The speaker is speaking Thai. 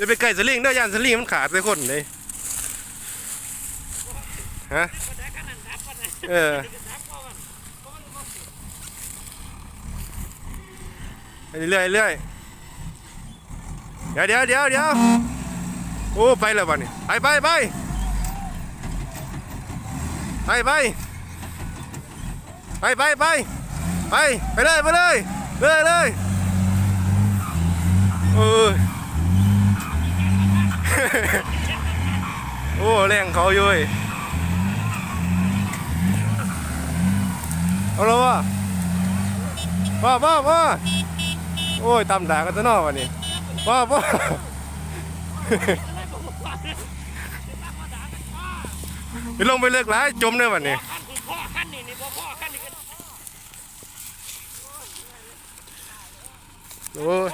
อย่าไปไกลสลิงเด้อยานสลิงมันขาดใส่คนเลยฮะเออไปเรื่อยเรื่อยเดี๋ยวเดี๋ยวเดี๋ยวเดี๋ยวโอ้ไปแล้ววันนี้ไปไปไปไปไปไปไปไปไปไปเลยไปเลยเลยเลยโอ้ย โอ้แรงเขาอยู่เอาแล้ววะว่าว่าว่าโอ้ยตำด่ากันซะหน่อวันนี้ว่าว่าไปลงไปเลือกหลายจมเลยวันนี้ขั้นคือพ่อขั้นนี้โอ้ย